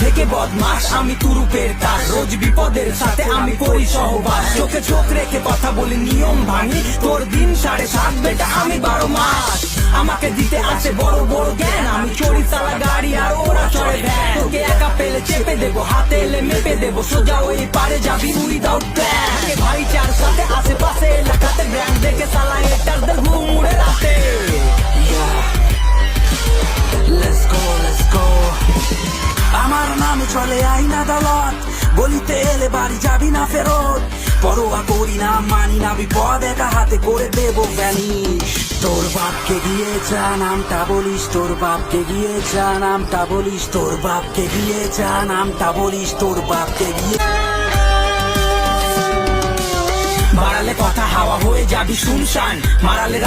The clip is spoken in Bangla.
থাকে বদমাস, আমি তুরুপের তাস রোজ বিপদের সাথে আমি করি সহবাস। চোখে চোখ রেখে কথা বলি, নিয়ম ভাঙি। তোর দিন সাড়ে সাত, বেটা, আমি বারো মাস। আমাকে দিতে আছে বড় বড় জ্ঞান। আমি চড়ি চালা গাড়ি আর ওরা চড়ে ভ্যান। তোকে একা পেলে চেপে দেবো, হাতে এলে মেপে দেবো। সোজা ওই পারে যাবি নামে চলে আইন আদালত গলিতে এলে বাড়ি যাবি না ফেরত। পরোয়া করি না, মানি না, বিপদ একা হাতে করে দেবো ভ্যানিশ তোর বাপকে গিয়ে চা নামটা বলিস, তোর বাপকে গিয়ে চা নামটা বলিস, তোর বাপকে গিয়ে চা নামটা বলিস, তোর বাপকে গিয়ে বাড়ালে কথা হাওয়া হয়ে যাবি শুনশান। মারালে